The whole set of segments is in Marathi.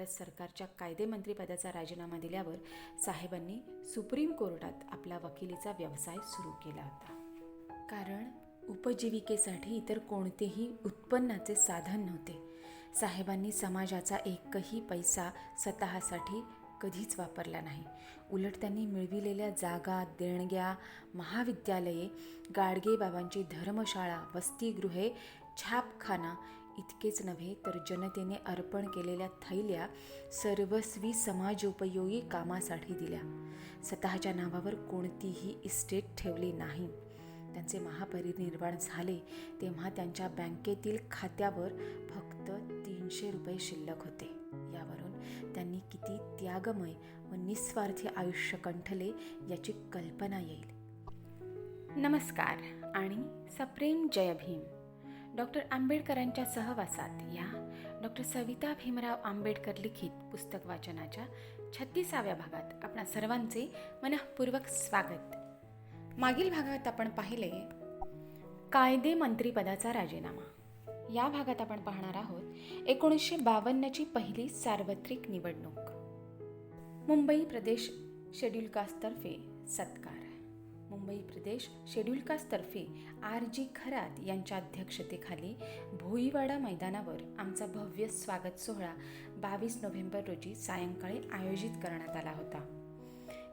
भारत सरकारच्या कायदेमंत्रीपदाचा राजीनामा दिल्यावर साहेबांनी सुप्रीम कोर्टात आपला वकिलीचा व्यवसाय सुरू केला होता. कारण उपजीविकेसाठी इतर कोणतेही उत्पन्नाचे साधन नव्हते. साहेबांनी समाजाचा एकही पैसा स्वतःसाठी कधीच वापरला नाही. उलट त्यांनी मिळविलेल्या जागा देणग्या महाविद्यालये गाडगेबाबांची धर्मशाळा वसतिगृहे छापखाना इतकेच नव्हे तर जनतेने अर्पण केलेल्या थैल्या सर्वस्वी समाजोपयोगी कामासाठी दिल्या. स्वतःच्या नावावर कोणतीही इस्टेट ठेवली नाही. त्यांचे महापरिनिर्वाण झाले तेव्हा त्यांच्या बँकेतील खात्यावर फक्त तीनशे रुपये शिल्लक होते. यावरून त्यांनी किती त्यागमय व निस्वार्थी आयुष्य कंठले याची कल्पना येईल. नमस्कार आणि सप्रेम जय भीम. डॉक्टर आंबेडकरांच्या सहवासात या. डॉक्टर सविता भीमराव आंबेडकर लिखित पुस्तक वाचनाच्या छत्तीसाव्या भागात आपणा सर्वांचे मनःपूर्वक स्वागत. मागील भागात आपण पाहिले कायदे मंत्रीपदाचा राजीनामा. या भागात आपण पाहणार आहोत एकोणीसशे बावन्नची पहिली सार्वत्रिक निवडणूक. मुंबई प्रदेश शेड्यूल कास्टतर्फे सत्कार. मुंबई प्रदेश शेड्यूल कास्टतर्फे आर जी खरात यांच्या अध्यक्षतेखाली भोईवाडा मैदानावर आमचा भव्य स्वागत सोहळा बावीस नोव्हेंबर रोजी सायंकाळी आयोजित करण्यात आला होता.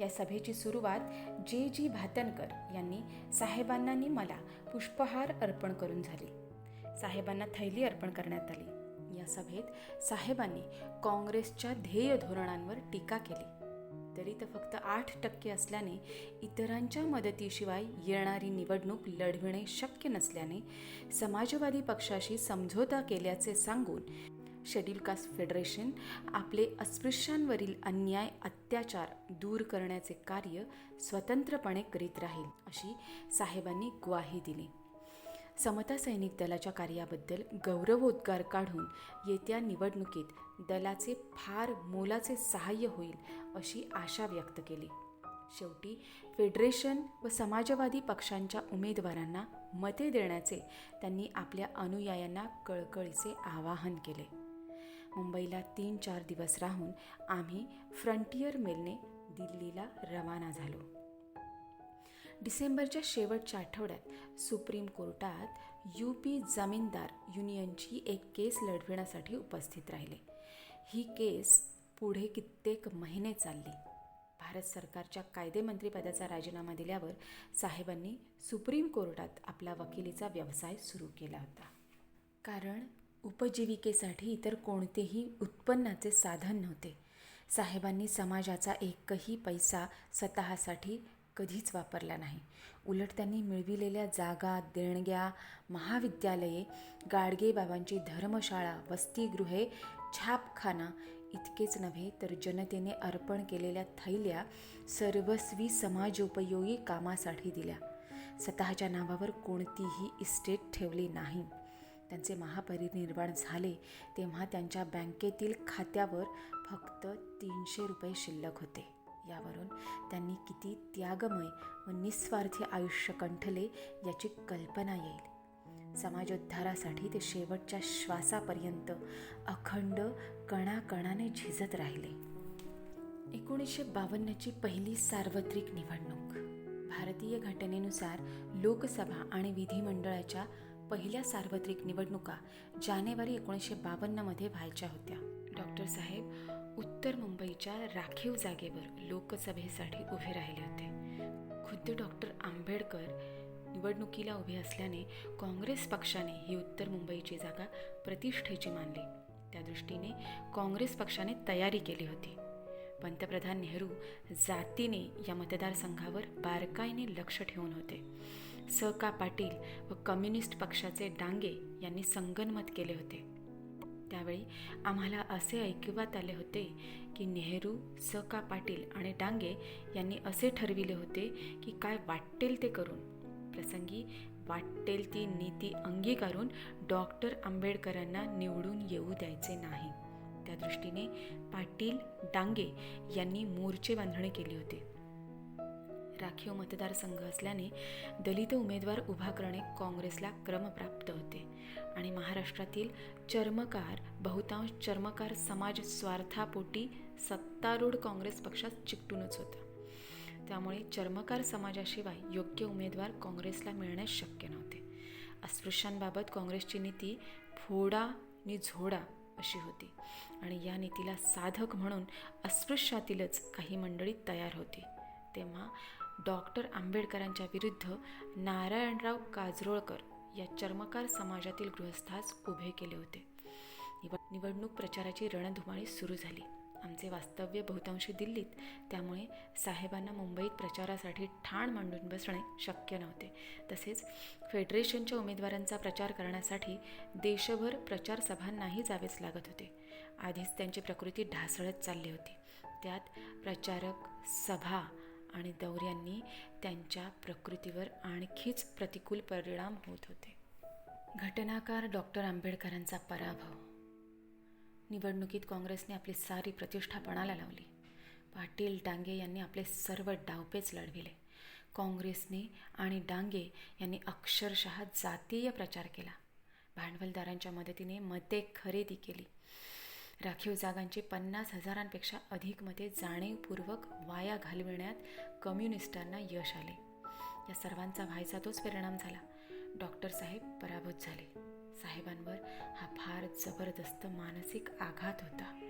या सभेची सुरुवात जे जी भातनकर यांनी साहेबांना मला पुष्पहार अर्पण करून झाली. साहेबांना थैली अर्पण करण्यात आली. या सभेत साहेबांनी काँग्रेसच्या ध्येय धोरणांवर टीका केली. तरी तर फक्त आठ टक्के असल्याने इतरांच्या मदतीशिवाय येणारी निवडणूक लढविणे शक्य नसल्याने समाजवादी पक्षाशी समझोता केल्याचे सांगून शेड्यूल कास्ट फेडरेशन आपले अस्पृश्यांवरील अन्याय अत्याचार दूर करण्याचे कार्य स्वतंत्रपणे करीत राहील अशी साहेबांनी ग्वाही दिली. समता सैनिक दलाच्या कार्याबद्दल गौरवोद्गार काढून येत्या निवडणुकीत दलाचे फार मोलाचे सहाय्य होईल अशी आशा व्यक्त केली. शेवटी फेडरेशन व समाजवादी पक्षांच्या उमेदवारांना मते देण्याचे त्यांनी आपल्या अनुयायांना कळकळीचे आवाहन केले. मुंबईला तीन चार दिवस राहून आम्ही फ्रंटियर मेलने दिल्लीला रवाना झालो. डिसेंबरच्या शेवटच्या आठवड्यात सुप्रीम कोर्टात यू पी जमीनदार युनियनची एक केस लढविण्यासाठी उपस्थित राहिले. ही केस पुढे कित्येक महिने चालली. भारत सरकारच्या कायदेमंत्रीपदाचा राजीनामा दिल्यावर साहेबांनी सुप्रीम कोर्टात आपला वकिलीचा व्यवसाय सुरू केला होता. कारण उपजीविकेसाठी इतर कोणतेही उत्पन्नाचे साधन नव्हते. साहेबांनी समाजाचा एकही पैसा स्वतःसाठी कधीच वापरला नाही. उलट त्यांनी मिळविलेल्या जागा देणग्या महाविद्यालये गाडगेबाबांची धर्मशाळा वसतिगृहे छापखाना इतकेच नव्हे तर जनतेने अर्पण केलेल्या थैल्या सर्वस्वी समाजोपयोगी कामासाठी दिल्या. स्वतःच्या नावावर कोणतीही इस्टेट ठेवली नाही. त्यांचे महापरिनिर्वाण झाले तेव्हा त्यांच्या बँकेतील खात्यावर फक्त तीनशे रुपये शिल्लक होते. यावरून त्यांनी किती त्यागमय व निस्वार्थी आयुष्य कंठले याची कल्पना येईल. समाजोद्धारासाठी ते शेवटच्या श्वासापर्यंत अखंड कणाकणाने झिजत राहिले. एकोणीसशे बावन्नची पहिली सार्वत्रिक निवडणूक. भारतीय घटनेनुसार लोकसभा आणि विधिमंडळाच्या पहिल्या सार्वत्रिक निवडणुका जानेवारी एकोणीसशे बावन्नमध्ये व्हायच्या होत्या. डॉक्टर साहेब उत्तर मुंबईच्या राखीव जागेवर लोकसभेसाठी उभे राहिले होते. खुद्द डॉक्टर आंबेडकर निवडणुकीला उभे असल्याने काँग्रेस पक्षाने ही उत्तर मुंबईची जागा प्रतिष्ठेची मानली. त्या दृष्टीने काँग्रेस पक्षाने तयारी केली होती. पंतप्रधान नेहरू जातीने या मतदारसंघावर बारकाईने लक्ष ठेवून होते. स का पाटील व कम्युनिस्ट पक्षाचे डांगे यांनी संगनमत केले होते. त्यावेळी आम्हाला असे ऐकिवात आले होते की नेहरू स. का. पाटील आणि डांगे यांनी असे ठरविले होते की काय वाटेल ते करून. प्रसंगी वाटेल ती नीती अंगीकारून डॉक्टर आंबेडकरांना निवडून येऊ द्यायचे नाही. त्या दृष्टीने पाटील डांगे यांनी मोर्चे बांधणी केली होती. राखीव मतदारसंघ असल्याने दलित उमेदवार उभा करणे काँग्रेसला क्रमप्राप्त होते. आणि महाराष्ट्रातील चर्मकार बहुतांश चर्मकार समाज स्वार्थापोटी सत्तारूढ काँग्रेस पक्षात चिकटूनच होता. त्यामुळे चर्मकार समाजाशिवाय योग्य उमेदवार काँग्रेसला मिळणे शक्य नव्हते. अस्पृश्यांबाबत काँग्रेसची नीती फोडा नि झोडा अशी होती आणि या नीतीला साधक म्हणून अस्पृश्यातीलच काही मंडळी तयार होती. तेव्हा डॉक्टर आंबेडकरांच्या विरुद्ध नारायणराव काजरोळकर या चर्मकार समाजातील गृहस्थास उभे केले होते. निवड निवडणूक प्रचाराची रणधुमाळी सुरू झाली. आमचे वास्तव्य बहुतांशी दिल्लीत त्यामुळे साहेबांना मुंबईत प्रचारासाठी ठाण मांडून बसणे शक्य नव्हते. तसेच फेडरेशनच्या उमेदवारांचा प्रचार करण्यासाठी देशभर प्रचार सभांनाही जावेच लागत होते. आधीच त्यांची प्रकृती ढासळत चालली होती. त्यात प्रचारक सभा आणि दौऱ्यांनी त्यांच्या प्रकृतीवर आणखीच प्रतिकूल परिणाम होत होते. घटनाकार डॉक्टर आंबेडकरांचा पराभव. निवडणुकीत काँग्रेसने आपली सारी प्रतिष्ठा पणाला लावली. पाटील डांगे यांनी आपले सर्व डावपेच लढविले. काँग्रेसने आणि डांगे यांनी अक्षरशः जातीय प्रचार केला. भांडवलदारांच्या मदतीने मते खरेदी केली. राखीव जागांची पन्नास हजारांपेक्षा अधिक मते जाणीवपूर्वक वाया घालविण्यात कम्युनिस्टांना यश आले. या सर्वांचा व्हायचा तोच परिणाम झाला. डॉक्टर साहेब पराभूत झाले. साहेबांवर हा फार जबरदस्त मानसिक आघात होता.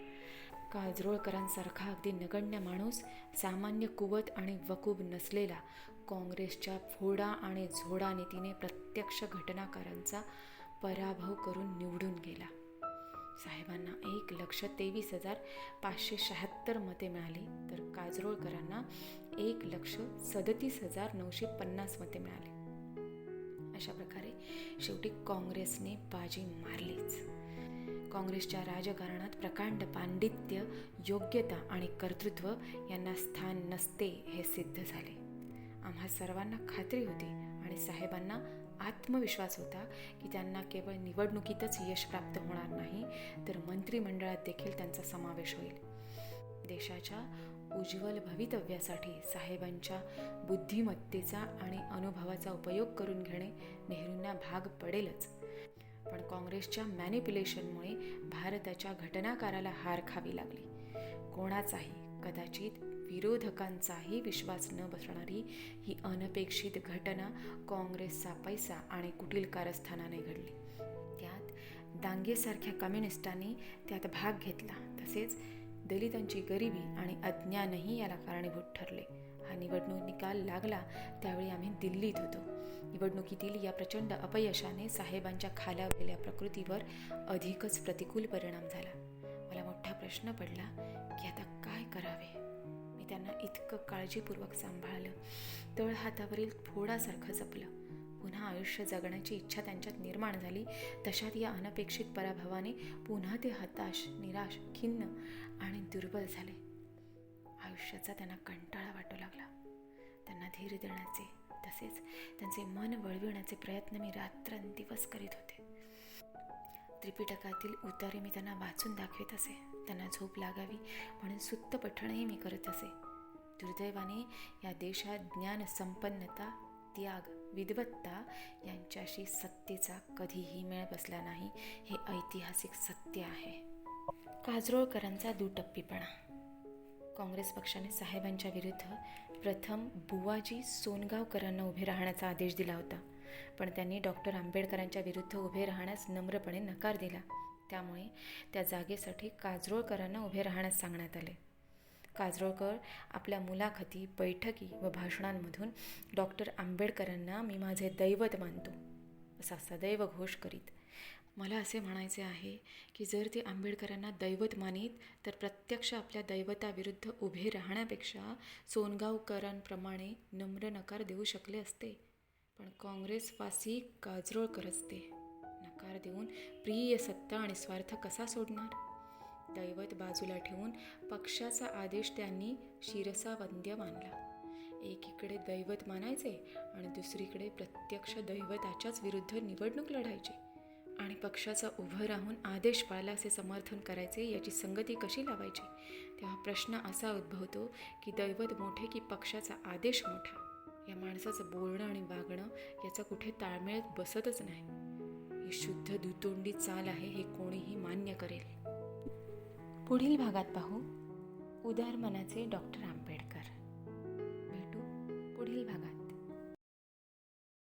काजरोळकरांसारखा अगदी नगण्य माणूस सामान्य कुवत आणि वकूब नसलेला काँग्रेसच्या फोडा आणि झोडा नीतीने प्रत्यक्ष घटनाकारांचा पराभव करून निवडून गेला. साहेबांना एक लक्ष तेवीस हजार पाचशे शहात्तर मते मिळाली. तर काजरोळकरांना एक लक्ष सदतीस हजार नऊशे पन्नास मते मिळाली. अशा प्रकारे शेवटी काँग्रेसने बाजी मारलीच. काँग्रेसच्या राजकारणात प्रकांड पांडित्य योग्यता आणि कर्तृत्व यांना स्थान नसते हे सिद्ध झाले. आम्हा सर्वांना खात्री होती आणि साहेबांना आत्मविश्वास होता की त्यांना केवळ निवडणुकीतच यश प्राप्त होणार नाही तर मंत्रिमंडळात देखील त्यांचा समावेश होईल. देशाच्या उज्ज्वल भवितव्यासाठी साहेबांच्या बुद्धिमत्तेचा आणि अनुभवाचा उपयोग करून घेणे नेहरूंना भाग पडेलच. पण काँग्रेसच्या मॅनिप्युलेशनमुळे भारताच्या घटनाकाराला हार खावी लागली. कोणाचाही कदाचित विरोधकांचाही विश्वास न बसणारी ही अनपेक्षित घटना काँग्रेसचा पैसा आणि कुटील कारस्थानाने घडली. त्यात दांगेसारख्या कम्युनिस्टांनी त्यात भाग घेतला. तसेच दलितांची गरिबी आणि अज्ञानही याला कारणीभूत ठरले. हा निवडणूक निकाल लागला त्यावेळी आम्ही दिल्लीत होतो. निवडणुकीतील या प्रचंड अपयशाने साहेबांच्या खालावलेल्या प्रकृतीवर अधिकच प्रतिकूल परिणाम झाला. मला मोठा प्रश्न पडला की आता काय करावे? मी त्यांना इतकं काळजीपूर्वक सांभाळलं. तळ हातावरील फोडासारखं जपलं. पुन्हा आयुष्य जगण्याची इच्छा त्यांच्यात निर्माण झाली. तशात या अनपेक्षित पराभवाने पुन्हा ते हताश निराश खिन्न आणि दुर्बल झाले. आयुष्याचा त्यांना कंटाळा वाटू लागला. त्यांना धीर देण्याचे तसेच त्यांचे मन वळविण्याचे प्रयत्न मी रात्रंदिवस करीत होते. त्रिपिटकातील उतारे मी त्यांना वाचून दाखवित असे. त्यांना झोप लागावी म्हणून सुत्त पठणही मी करत असे. दुर्दैवाने या देशात ज्ञान संपन्नता त्याग विद्वत्ता यांच्याशी सत्तेचा कधीही मेळ बसला नाही हे ऐतिहासिक सत्य आहे. काजरोळकरांचा दुटप्पीपणा. काँग्रेस पक्षाने साहेबांच्या विरुद्ध प्रथम बुवाजी सोनगावकरांना उभे राहण्याचा आदेश दिला होता. पण त्यांनी डॉक्टर आंबेडकरांच्या विरुद्ध उभे राहण्यास नम्रपणे नकार दिला. त्यामुळे त्या जागेसाठी काजरोळकरांना उभे राहण्यास सांगण्यात आले. काजरोळकर आपल्या मुलाखती बैठकी व भाषणांमधून डॉक्टर आंबेडकरांना मी माझे दैवत मानतो असा सदैव घोष करीत. मला असे म्हणायचे आहे की जर ते आंबेडकरांना दैवत मानित तर प्रत्यक्ष आपल्या दैवताविरुद्ध उभे राहण्यापेक्षा सोनगावकरांप्रमाणे नम्र नकार देऊ शकले असते. पण काँग्रेसवासी काजरोळकर असते. नकार देऊन प्रिय सत्ता आणि स्वार्थ कसा सोडणार? दैवत बाजूला ठेवून पक्षाचा आदेश त्यांनी शिरसा वंद्य मानला. एकीकडे दैवत मानायचे आणि दुसरीकडे प्रत्यक्ष दैवताच्याच विरुद्ध निवडणूक लढायची. आणि पक्षाचा उभं राहून आदेश पाळला असे समर्थन करायचे याची संगती कशी लावायची? तेव्हा प्रश्न असा उद्भवतो की दैवत मोठे की पक्षाचा आदेश मोठा? या माणसाचं बोलणं आणि वागणं याचा कुठे ताळमेळ बसतच नाही. ही शुद्ध दुतोंडी चाल आहे हे कोणीही मान्य करेल. पुढील भागात पाहू. उदार मनाचे डॉक्टर आंबेडकर. भेटू पुढील भागात.